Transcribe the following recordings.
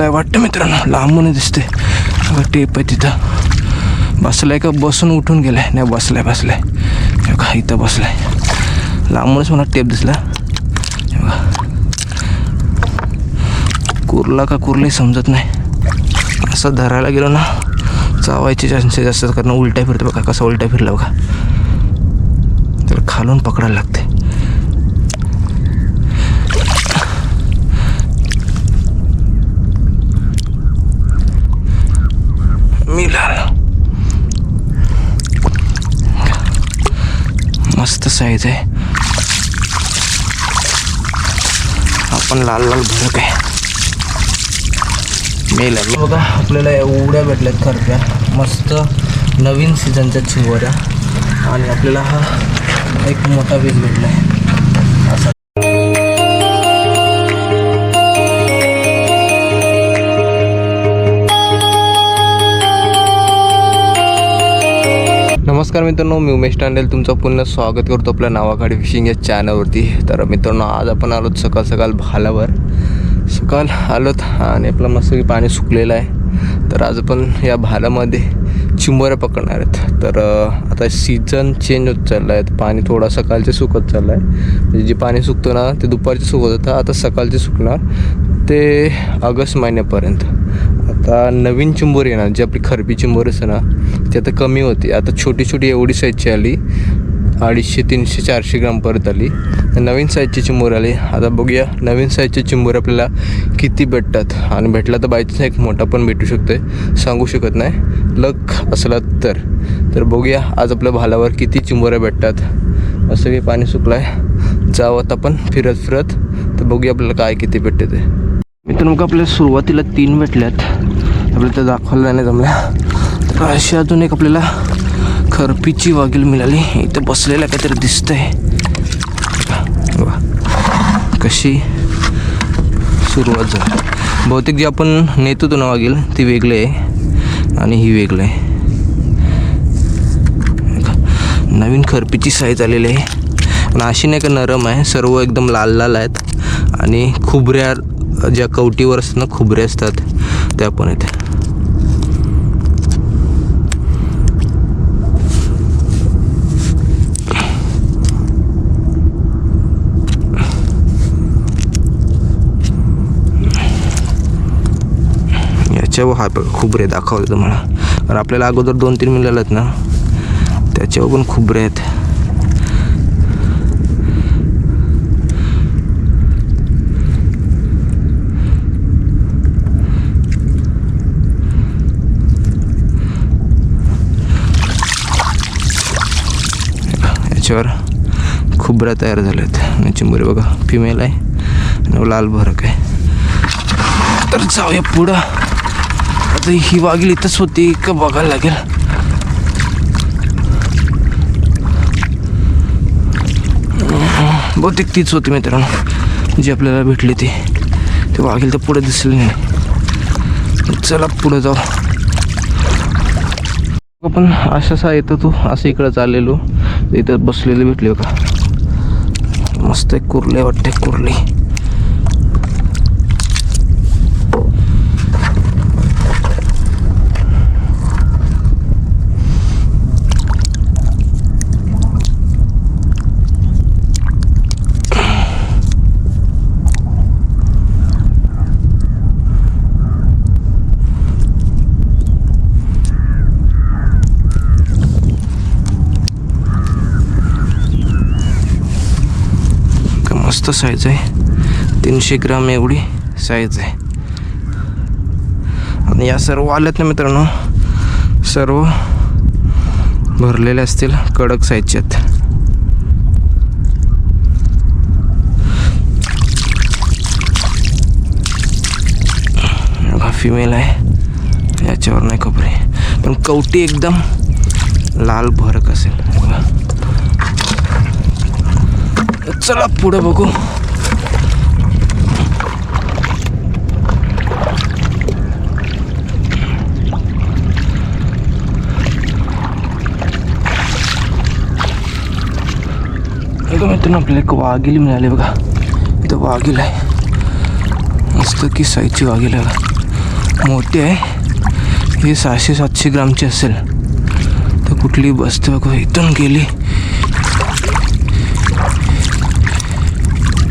काय वाटतं मित्रांनो लांबून दिसते टेप आहे तिथं. बसलाय का? बसून उठून गेलाय. नाही बसलाय बसलाय. हे बघा इथं बसलाय. लांबूनच मला टेप दिसला. बघा. कुरला का कुरले समजत नाही. असं धरायला गेलो ना चावायचे चान्सेस असतात कारण उलट्या फिरतो बघा कसा उलट्या फिरला बघा. तर खालून पकडायला लागते मिळाल मस्त साईज आहे आपण लाल लाल भरक आहे. मेल आहे. बघा आपल्याला एवढ्या भेटल्यात खरप्या. मस्त नवीन सीझनच्या चिंगोऱ्या. आणि आपल्याला हा एक मोठा पीस भेटला आहे नमस्कार मित्रांनो मी उमेश टांडेल. तुमचं पुन्हा स्वागत करतो आपल्या नावाखाडी फिशिंग या चॅनलवरती तर मित्रांनो आज आपण आलोत सकाळ सकाळ भालावर. सकाळ आलोत आणि आपलं मस्त पाणी सुकलेलं आहे. तर आज आपण या भालामध्ये चिंबोऱ्या पकडणार आहेत. तर आता सीझन चेंज होत चाललं आहे. पाणी थोडा सकाळचे सुकत चाललं आहे. म्हणजे जे पाणी सुकतं ना ते दुपारचे सुकत होतं. आता सकाळचे सुकणार. ते ऑगस्ट महिन्यापर्यंत. आता नवीन चिंबोरी आहे ना जी आपली खरबी चिंबोरी असते ना ती आता कमी होती. आता छोटी छोटी एवढी साईजची आली. अडीचशे तीनशे चारशे ग्रामपर्यंत आली. नवीन साईजची चिंबूर आली. आता बघूया नवीन साईजची चिंबूर आपल्याला किती भेटतात. आणि भेटला तर बायचान्स एक मोठा पण भेटू शकतोय. सांगू शकत नाही. लक असला तर. तर बघूया आज आपल्या भालावर किती चिंबोऱ्या भेटतात. असं काही पाणी सुकलं आहे जावं आपण फिरत फिरत. तर बघूया आपल्याला काय किती भेटते ते. मित्रांनो मग आपल्याला सुरुवातीला तीन भेटल्यात. आपल्याला त्या दाखवायला नाही जमल्या अशी अजून एक आपल्याला खरपीची वागील मिळाली. इथं बसलेला काहीतरी दिसतंय. वा कशी सुरुवात झाली. बहुतेक जी आपण नेतो तो ना वागील ती वेगळी आहे आणि ही वेगळी आहे. नवीन खरपीची साईज आलेली आहे. पण अशी नाही का नरम आहे सर्व एकदम लाल लाल आहेत आणि खुबऱ्या ज्या कवटीवर असतात ना खुबऱ्या असतात त्या पण आहेत. त्याच्यावर हा खुबरे दाखवतो तुम्हाला. कारण आपल्याला अगोदर दोन तीन मिळालेत ना. त्याच्यावर पण खुबरे आहेत. याच्यावर खुबऱ्या तयार झाल्यात आणि चिंबोरी बघा फिमेल आहे आणि लाल भरक आहे. तर जाऊया पुढं. आता ही वाघील इथंच होती का बघायला लागेल. बहुतेक तीच होती मित्रांनो जी आपल्याला भेटली ती. ते वाघील तर पुढे दिसली नाही. चला पुढे जाऊ. आपण अशा असा येतो तू असं इकडं चाललेलो. इथं बसलेली भेटली का मस्त एक कुर्ले वाटते कुर्ली का मस्त साईज आहे. तीनशे ग्राम एवढी साईज आहे. आणि या सर्व आल्यात ना मित्रांनो सर्व भरलेले असतील कडक साईजचे आहेत. फिमेल आहे. याच्यावर नाही खोबरे पण कवटी एकदम लाल भरक असेल. बघा. चला पुढे बघू. मित्रांनो आपल्याला एक वाघील मिळाले बघा. इथं वाघील आहे. मस्त की साईजची वाघील आहे बघा. मोठी आहे. ही सहाशे सातशे ग्रामची असेल. तर कुठली बसते बघा इथून गेली.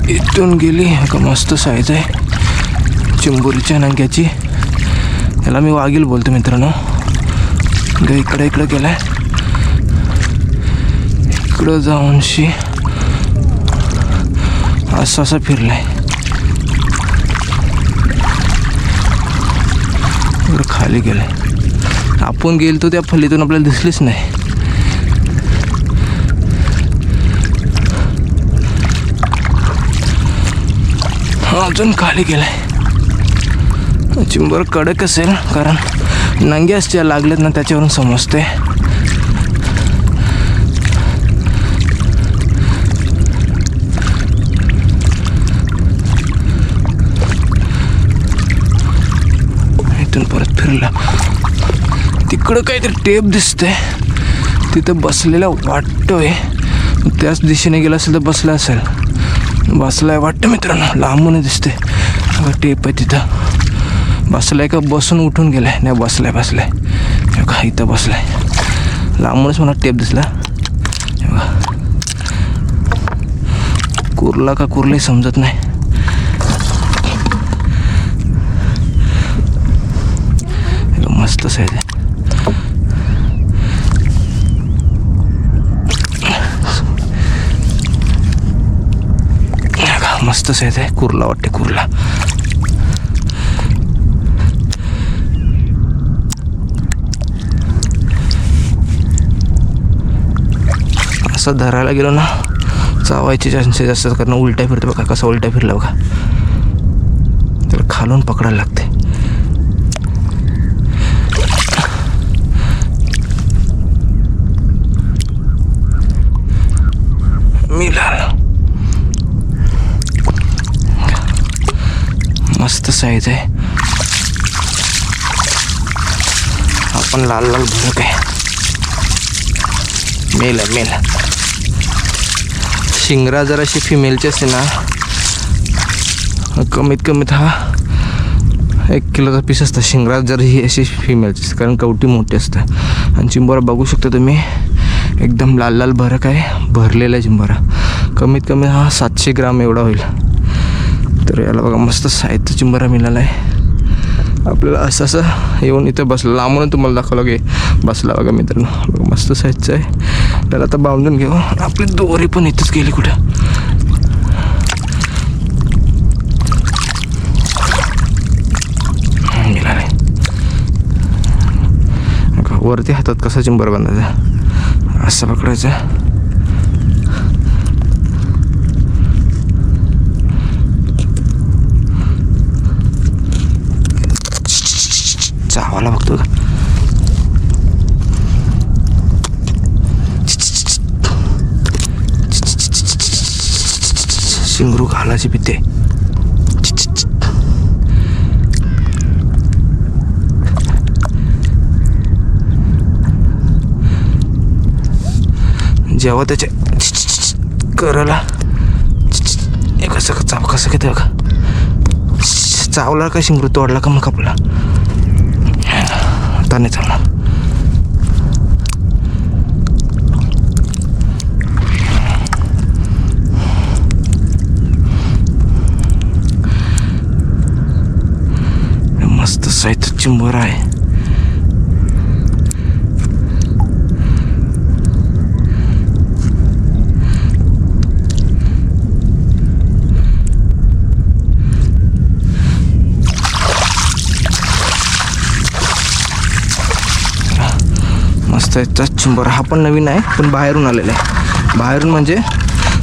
इथून गेली. का मस्त साईज आहे. चिंबोरीच्या नंग्याची. याला मी वागील बोलतो मित्रांनो. ग इकडे इकडे गेलाय. इकडं जाऊनशी असं असं फिरलाय. इकडं खाली गेलाय. आपण गेलतो त्या फलीतून आपल्याला दिसलीच नाही. अजून खाली गेलाय. चिंबर कडक असेल कारण नंग्यास ज्या लागलेत ना त्याच्यावरून समजते इथून परत फिरला. तिकडं काहीतरी टेप दिसते तिथं बसलेला वाटतोय. त्याच दिशेने गेला असेल तर बसला असेल. बसलाय वाटतं मित्रांनो. लांबून दिसते टेप आहे तिथं. बसलाय का? बसून उठून गेलाय. नाही बसलाय बसलाय. का इथं बसलाय. लांबूनच मला टेप दिसला. कुरला का कुरलाही समजत नाही. मस्तच आहे. ते बघा, मस्त साईज आहे कुर्ला वाटते कुर्ला. असं धरायला गेलो ना चावायचे चान्सेस जास्त कारण उलट्या फिरतो बघा कसा उलट्या फिरला बघा. तर खालून पकडायला लागतं मिळाल मस्त साईज आहे आपण लाल लाल भरक आहे. मेल आहे मेल. शिंगरा जराशी फिमेलची असते ना. कमीत कमीत हा एक किलोचा पीस असतं. शिंगरा जर ही अशी फिमेलची असते कारण कवटी मोठी असते. आणि चिंबोरा बघू शकता तुम्ही. एकदम लाल लाल भरक आहे. भरलेला आहे चिंबोरा. कमीत कमी हा सातशे ग्राम एवढा होईल. तर याला बघा मस्त साहित्य चिंबरा मिळाला आहे आपल्याला असं असं येऊन इथं बसलं लांबून तुम्हाला दाखवलं की बसला बघा मित्रांनो. बघा मस्त साईजचं आहे. त्याला आता बांधून घेऊ. आपली दोरी पण इथंच गेली कुठं? वरती हातात कसा चिंबर बांधायचा? असं पकडायचं. चावाला बघतो का शिंगरू घालाची पिते. जेव्हा त्याच्या करायला हे कसं चाव कसं घेतो का चावला का शिंगरू? तोडला का मग आपला आता नाही चालणार मस्त साहित्य चिंबर आहे मस्त याचा चिंबर हा पण नवीन आहे पण बाहेरून आलेला आहे. बाहेरून म्हणजे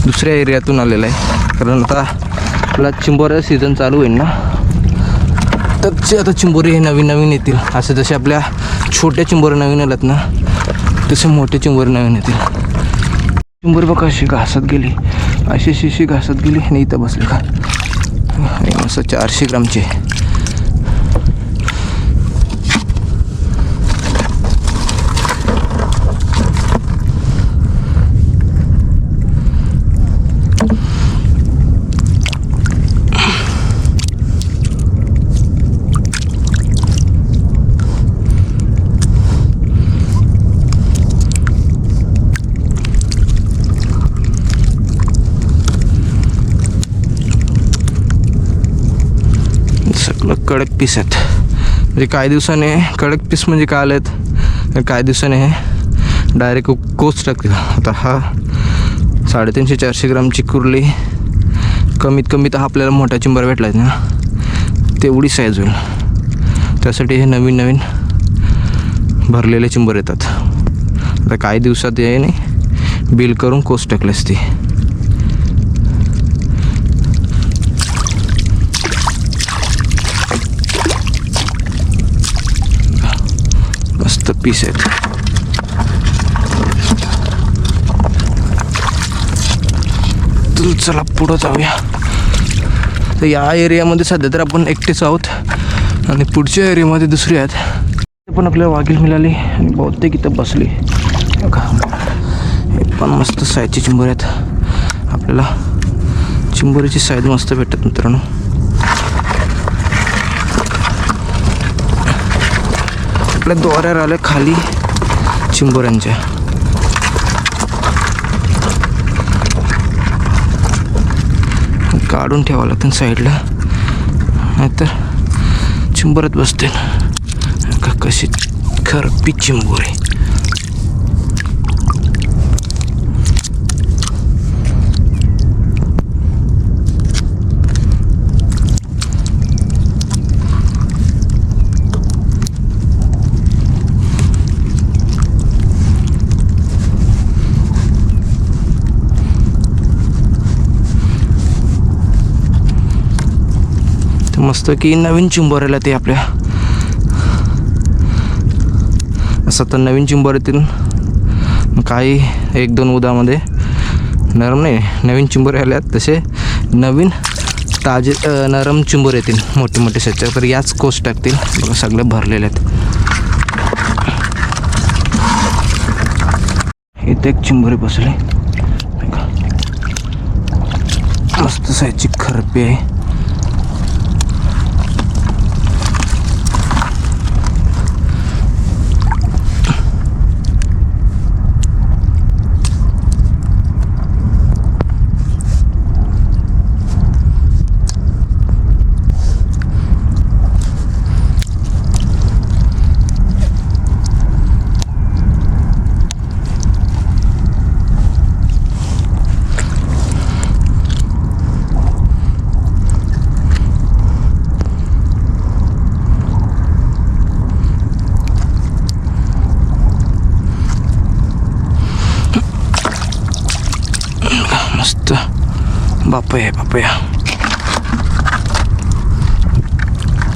दुसऱ्या एरियातून आलेला आहे. कारण आता आपला चिंबोऱ्याचा सीझन चालू होईल ना? तर आता चिंबोरे हे नवीन नवीन येतील. असं जसे आपल्या छोट्या चिंबोरे नवीन आल्यात ना तसे मोठे चिंबोरे नवीन येतील. चिंबोर बघा अशी घासत गेली. अशी अशी घासत गेली आणि इथं बसले का? असं चारशे ग्रामचे. आपलं कडक पीस आहेत. म्हणजे काही दिवसाने कडक पीस म्हणजे काय आलेत? तर काही दिवसाने हे डायरेक्ट कोच टाकतील. आता हा साडेतीनशे चारशे ग्रामची कुर्ली कमीत कमी तर आपल्याला मोठा चिंबर भेटला ना. तेवढी साईज होईल. त्यासाठी हे नवीन नवीन भरलेले चिंबर येतात. आता काही दिवसात याने बिल करून कोस टाकले असते मस्त पीस आहेत चला पुढं जाऊया. तर या एरियामध्ये सध्या तर आपण एकटेच आहोत. आणि पुढच्या एरियामध्ये दुसरी आहेत. पण आपल्याला वाघील मिळाली आणि बहुतेक इथं बसली. हे पण मस्त साईजची चिंबर आहेत. आपल्याला चिंबोरीची साईज मस्त भेटतात मित्रांनो. आपल्या दोऱ्यावर आल्या खाली चिंबोऱ्यांच्या काढून ठेवावं लागतं साईडला. नाहीतर चिंबरत बसते का कशी खरपी चिंबोरे मस्त की नवीन चिंबोऱ्याला ते आपल्या. असं तर नवीन चिंबोऱ्यातील काही एक दोन उदामध्ये. नरम नाही नवीन चिंबोरे आल्यात. तसे नवीन ताजे नरम चिंबोर येतील. मोठे मोठे सच्चा तर याच कोस्ट टाकतील. बघा सगळे भरलेले आहेत. इथे एक चिंबोरी बसले. मस्त सायची खरपी आहे मस्त बापया बापया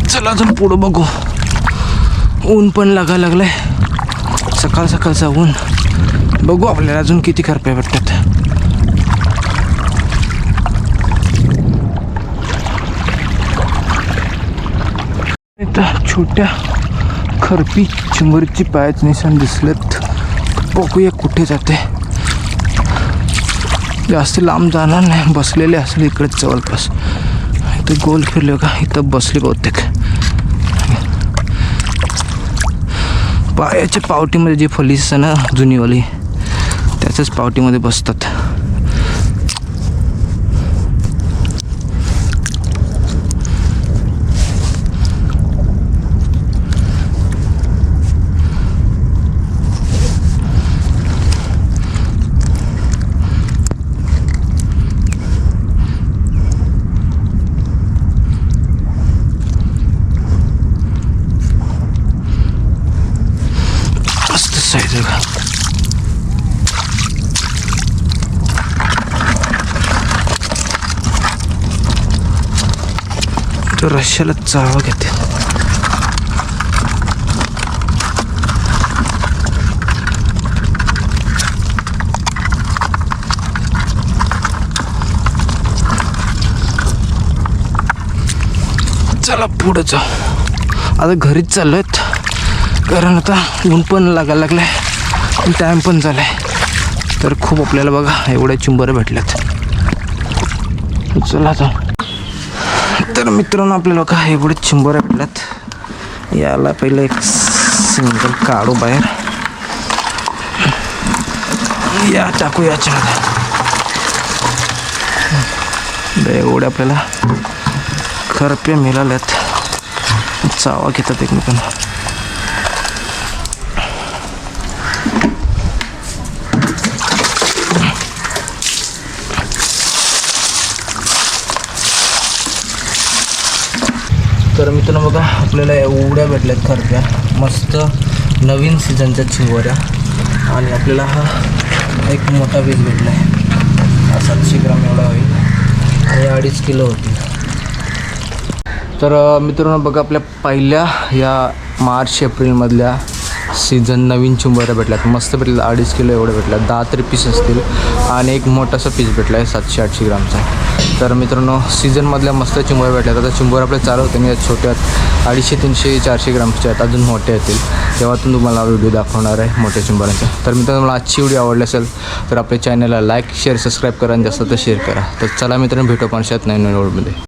चला अजून पुढं बघू. ऊन पण लागा लागलंय. सकाळ सकाळचा ऊन. बघू आपल्याला अजून किती करप्या भेटतात. छोट्या खरपी चिंबरीची पायाच निशाण दिसलेत. बघूया कुठे जाते. जास्त लांब जाणार नाही बसलेले असले इकडे जवळपास. इथं गोल फिरले का? इथं बसले बहुतेक. पायाच्या पावटीमध्ये जी फलीस आहे ना जुनीवाली त्याच्याच पावटीमध्ये बसतात मस्त साईज आहे का तो रश्याला चावा घेते. चला पुढे जाऊ. आता घरीच चाललोय. कारण आता ऊन पण लागायला लागलाय. टाईम पण झालाय. तर खूप आपल्याला बघा एवढ्या चुंबर भेटल्यात. चला जाऊ तर मित्रांनो आपल्याला बघा एवढे चिंबोऱ्या भेटल्यात याला पहिलं एक सिंगल काढू बाहेर. या टाकू या तर एवढे आपल्याला खरपे मिळाल्यात चावा घेतात एकमेकांना तर मित्रांनो बघा आपल्याला एवढ्या भेटल्यात खरप्या. मस्त नवीन सीझनच्या चिंगोऱ्या. आणि आपल्याला हा एक मोठा पीस भेटला आहे हा सातशे ग्राम एवढा होईल. आणि अडीच किलो होतील. तर मित्रांनो बघा आपल्या पहिल्या या मार्च एप्रिलमधल्या सीझन नवीन चिंबोऱ्या भेटल्यात. मस्त भेटल्या अडीच किलो एवढे भेटल्यात. दहा तरी पीस असतील. आणि एक मोठासा पीस भेटला आहे सातशे आठशे ग्रामचा. तर मित्रांनो सीझनमधल्या मस्त चिंबोऱ्या भेटल्या. आता चिंबोऱ्या आपल्या चालू होते मी छोट्या अडीचशे तीनशे चारशे ग्रामच्या आहेत. अजून मोठे येतील. तेव्हातून तुम्हाला व्हिडिओ दाखवणार आहे मोठ्या चिंबोऱ्यांचा. तर मित्रांनो मला आजची व्हिडिओ आवडली असेल तर आपल्या चॅनलला लाईक शेअर सबस्क्राईब करा आणि जास्त तर शेअर करा. तर चला मित्रांनो भेटू पण शेत नवीन व्हिडिओमध्ये